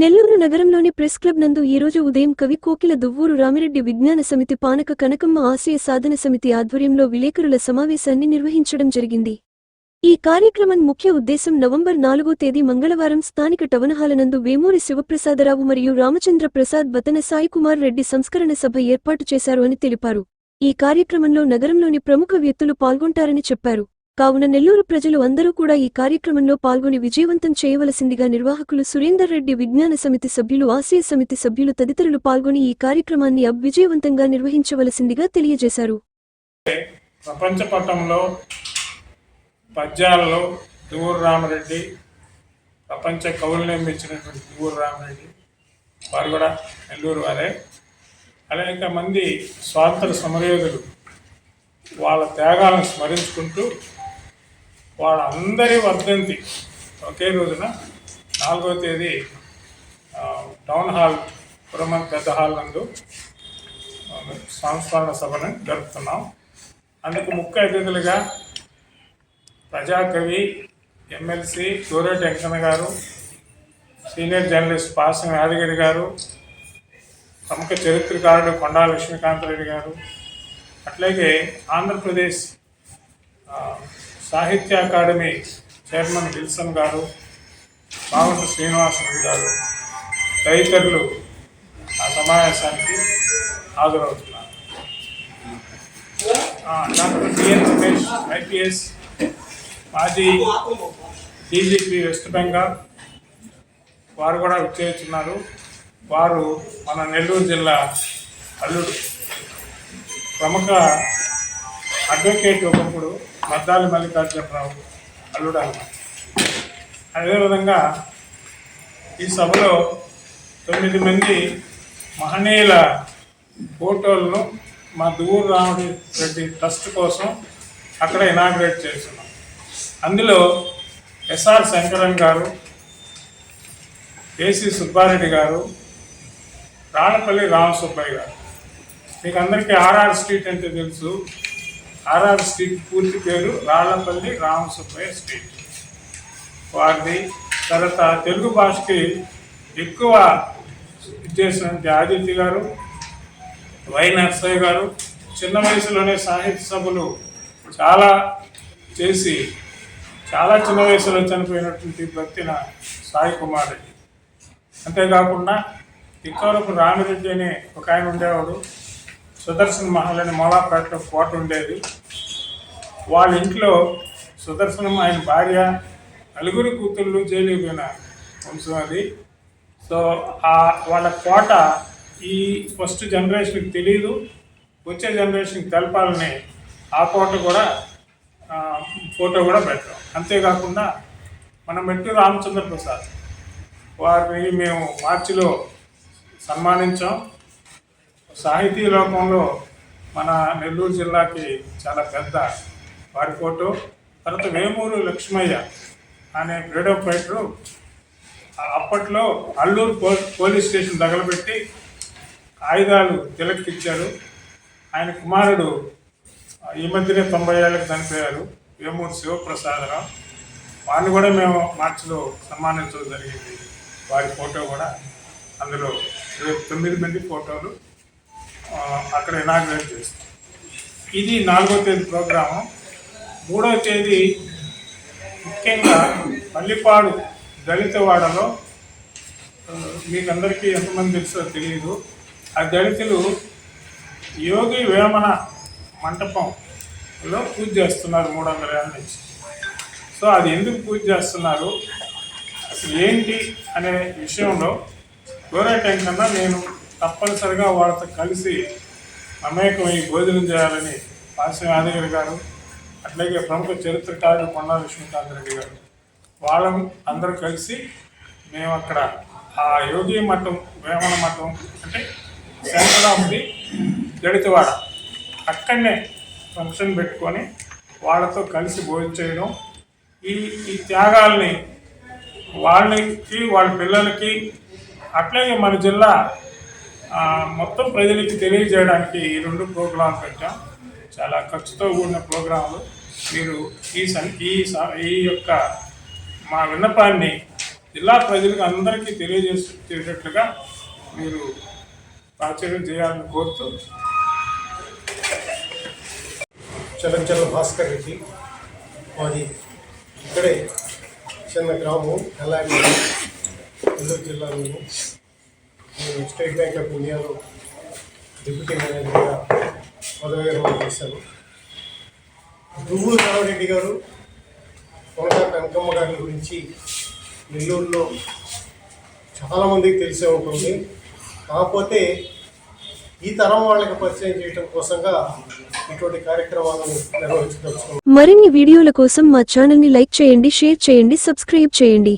నెల్లూరు నగరంలోని press club నందు ఈరోజు ఉదయం కవి కోకిల దువ్వూరు రామిరెడ్డి విజ్ఞాన సమితి పానక కనకమ్మ ఆశయ సాధన సమితి ఆధ్వర్యంలో విలేకరుల సమావేశాన్ని నిర్వహించడం జరిగింది. ఈ కార్యక్రమం ముఖ్య ఉద్దేశం నవంబర్ నాలుగో తేదీ మంగళవారం స్థానిక టవనహాల నందు వేమూరి శివప్రసాదరావు మరియు రామచంద్ర ప్రసాద్ బతన సాయికుమార్ రెడ్డి సంస్కరణ సభ ఏర్పాటు చేశారు అని తెలిపారు. ఈ కార్యక్రమంలో నగరంలోని ప్రముఖ వ్యక్తులు పాల్గొంటారని చెప్పారు. కావున నెల్లూరు ప్రజలు అందరూ కూడా ఈ కార్యక్రమంలో పాల్గొని విజయవంతం చేయవలసిందిగా నిర్వాహకులు సురేందర్ రెడ్డి విజ్ఞాన సమితి సభ్యులు ఆశయ సమితి సభ్యులు తదితరులు పాల్గొని ఈ కార్యక్రమాన్ని అవిజయవంతంగా నిర్వహించవలసిందిగా తెలియజేశారు. ప్రపంచ పటంలో పద్యాలలో దువ్వూరు రామరెడ్డి ప్రపంచ కవులను నిర్మించినటువంటి దువ్వూరు రామరెడ్డి వారు కూడా నెల్లూరు వారే. అనేక మంది స్వాతంత్ర సమరయోధులు వాళ్ళ త్యాగాలను స్మరించుకుంటూ వాళ్ళందరి వర్ధంతి ఒకే రోజున నాలుగో తేదీ టౌన్ హాల్ పురమన్ పెద్ద హాల్ నందు సంస్మరణ సభను జరుపుతున్నాం. అందుకు ముఖ్య అతిథులుగా ప్రజాకవి ఎమ్మెల్సీ సూర్యటి వెంకన్న గారు సీనియర్ జర్నలిస్ట్ పాసం యాదగిరి గారు ప్రముఖ చరిత్రకారుడు కొండా లక్ష్మీకాంతరెడ్డి గారు అట్లాగే ఆంధ్రప్రదేశ్ సాహిత్య అకాడమీ చైర్మన్ విల్సన్ గారు బాగుంట శ్రీనివాసరావు గారు తదితరులు ఆ సమావేశానికి హాజరవుతున్నారు. డాక్టర్ బిఎన్ రమేష్ ఐపీఎస్ మాజీ డీజీపీ వెస్ట్ బెంగాల్. వారు కూడా విచ్చేస్తున్నారు వారు మన నెల్లూరు జిల్లా అల్లుడు. ప్రముఖ అడ్వకేట్ ఒకప్పుడు మద్దాలి మల్లికార్జునరావు అల్లుడు అన్నమాట అదేవిధంగా ఈ సభలో తొమ్మిది మంది మహనీయుల ఫోటోలను మా దువ్వూరు రామరెడ్డి రెడ్డి ట్రస్ట్ కోసం అక్కడ ఇనాగ్రేట్ చేస్తున్నాం. అందులో ఎస్ఆర్ శంకరన్ గారు ఏసీ సుబ్బారెడ్డి గారు రాణపల్లి రామసుబ్బయ్య గారు. మీకు అందరికీ ఆర్ఆర్ స్ట్రీట్ అంటే తెలుసు. ఆర్ఆర్ స్ట్రీట్ పూర్తి పేరు రాళ్ళపల్లి రామసుబ్బయ్య స్ట్రీట్. వారిది తర్వాత తెలుగు భాషకి ఎక్కువ చేసినటువంటి ఆదిత్య గారు వై నర్సయ్య గారు చిన్న వయసులోనే సాహిత్య సభలు చాలా చేసి చాలా చిన్న వయసులో చనిపోయినటువంటి భక్తిన సాయి కుమార్ రెడ్డి అంతేకాకుండా ఇక్కడకు రామిరెడ్డి అనే ఒక ఆయన ఉండేవాడు. సుదర్శన్ మహల్ అని మోలాపేటలో కోట ఉండేది. వాళ్ళ ఇంట్లో సుదర్శనం ఆయన భార్య నలుగురు కూతుళ్ళు జైలుకి పోయిన వంశం అది. సో ఆ వాళ్ళ కోట ఈ ఫస్ట్ జనరేషన్కి తెలియదు వచ్చే జనరేషన్కి తెలపాలని ఆ కోట కూడా ఫోటో కూడా పెట్టాం. అంతేకాకుండా మన మెట్టు రామచంద్ర ప్రసాద్ వారిని మేము మార్చిలో సన్మానించాం. సాహితీ లోకంలో మన నెల్లూరు జిల్లాకి చాలా పెద్ద వారి ఫోటో. తర్వాత వేమూరు లక్ష్మయ్య అనే ఫ్రీడమ్ ఫైటరు అప్పట్లో అల్లూరు పో పోలీస్ స్టేషన్ తగలబెట్టి ఆయుధాలు తిలక్కిచ్చారు ఆయన కుమారుడు ఈ మధ్యనే తొంభై ఏళ్ళకి చనిపోయారు వేమూరు శివప్రసాదరావు. వారిని కూడా మేము మార్చిలో సన్మానించడం జరిగింది. వారి ఫోటో కూడా అందులో రేపు తొమ్మిది మంది ఫోటోలు అక్కడ ఇనాగ్రేట్ చేస్తాం ఇది నాలుగో తేదీ ప్రోగ్రాము. మూడవ తేదీ ముఖ్యంగా పల్లిపాడు దళితవాడలో మీకు అందరికీ ఎంతమంది తెలుసో తెలియదు ఆ దళితులు యోగి వేమన మంటపంలో పూజ చేస్తున్నారు మూడు వందల ఏళ్ళ నుంచి. సో అది ఎందుకు పూజ చేస్తున్నారు? అసలు ఏంటి అనే విషయంలో గోరేటం కన్నా నేను తప్పనిసరిగా వాళ్ళతో కలిసి మమేకమై భోజనం చేయాలని పాశ్వ యాదగిరి గారు అట్లాగే ప్రముఖ చరిత్రకారుడు కొండా విష్ణుకాంత్ రెడ్డి గారు. వాళ్ళ అందరూ కలిసి మేము అక్కడ ఆ యోగి మఠం వేమన మఠం అంటే సెంటర్ ఆఫ్ ది దళితవాడ అక్కడనే ఫంక్షన్ పెట్టుకొని వాళ్ళతో కలిసి భోజనం చేయడం. ఈ ఈ త్యాగాల్ని వాళ్ళకి వాళ్ళ పిల్లలకి అట్లాగే మన జిల్లా మొత్తం ప్రజలకి తెలియజేయడానికి ఈ రెండు ప్రోగ్రామ్స్ పెట్టాం. చాలా ఖర్చుతో కూడిన ప్రోగ్రాంలు మీరు ఈ సం ఈ స- ఈ యొక్క మా విన్నపాన్ని జిల్లా ప్రజలకు అందరికీ తెలియజేసేటట్లుగా మీరు ప్రాచుర్యం చేయాలని కోరుతూ చలంచల భాస్కర్ రెడ్డి మాది ఇక్కడే చిన్న గ్రామం అలాగే నెల్లూరు జిల్లాలో నేను స్టేట్ బ్యాంక్ ఆఫ్ ఇండియాలో డిప్యూటీ మేనేజర్గా పదవి విరమణ చేశారు. దువ్వు రామరెడ్డి గారు కొనగా కనకమ్మ గారి గురించి నెల్లూరులో చాలామందికి తెలిసే ఉంటుంది. కాకపోతే ఈ తరం వాళ్ళకి పరిచయం చేయడం కోసంగా ఇటువంటి కార్యక్రమాలను నిర్వహించదలుచుకున్నాం. మరిన్ని వీడియోల కోసం మా ఛానల్ని లైక్ చేయండి షేర్ చేయండి సబ్స్క్రైబ్ చేయండి.